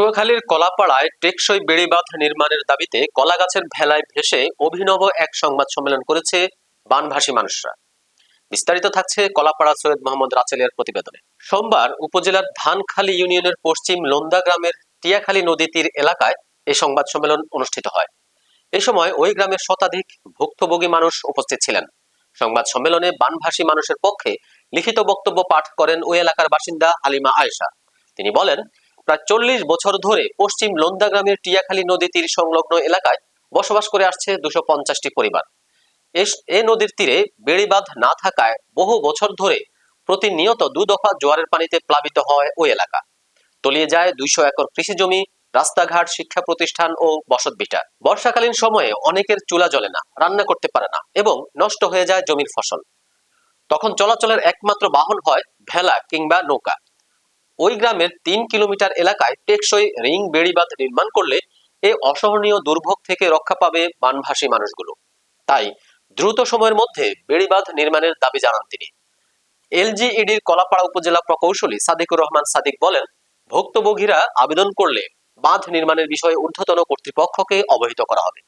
পটুয়াখালীর কলাপাড়ায় টেকসই বেড়িবাঁধ নির্মাণের দাবিতে কলাগাছের ভেলায় ভেসে অভিনব এক সংবাদ সম্মেলন করেছে বানভাসী মানুষরা। বিস্তারিত থাকছে কলাপাড়া সৈয়দ মোহাম্মদ রাচেলের প্রতিবেদনে। সোমবার উপজেলার ধানখালী ইউনিয়নের পশ্চিম লোন্দা গ্রামের টিয়াখালী নদী তীর এলাকায় এই সংবাদ সম্মেলন অনুষ্ঠিত হয়। এ সময় ওই গ্রামের শতাধিক ভুক্তভোগী মানুষ উপস্থিত ছিলেন। সংবাদ সম্মেলনে বানভাসী মানুষের পক্ষে লিখিত বক্তব্য পাঠ করেন ওই এলাকার বাসিন্দা হালিমা আয়েশা। তিনি বলেন প্রায় চল্লিশ বছর ধরে পশ্চিম লোন্দা গ্রামের টিয়াখালী নদী তীর সংলগ্ন এলাকায় বসবাস করে আসছে দুশো পঞ্চাশটি পরিবার। এ নদীর তীরে বেড়িবাঁধ না থাকায় বহু বছর ধরে প্রতিনিয়ত দু দফা জোয়ারের পানিতে প্লাবিত হয় ওই এলাকা। তলিয়ে যায় দুইশো একর কৃষি জমি, রাস্তাঘাট, শিক্ষা প্রতিষ্ঠান ও বসত বসতভিটা বর্ষাকালীন সময়ে অনেকের চুলা জ্বলে না, রান্না করতে পারে না এবং নষ্ট হয়ে যায় জমির ফসল। তখন চলাচলের একমাত্র বাহন হয় ভেলা কিংবা নৌকা। ওই গ্রামের তিন কিলোমিটার এলাকায় টেকসই রিং বেড়িবাঁধ নির্মাণ করলে এই অসহনীয় দুর্ভোগ থেকে রক্ষা পাবে বানভাসী মানুষগুলো। তাই দ্রুত সময়ের মধ্যে বেড়িবাঁধ নির্মাণের দাবি জানান তিনি। এলজিইডির কলাপাড়া উপজেলা প্রকৌশলী সাদিকুর রহমান সাদিক বলেন, ভুক্তভোগীরা আবেদন করলে বাঁধ নির্মাণের বিষয়ে ঊর্ধ্বতন কর্তৃপক্ষকে অবহিত করা হবে।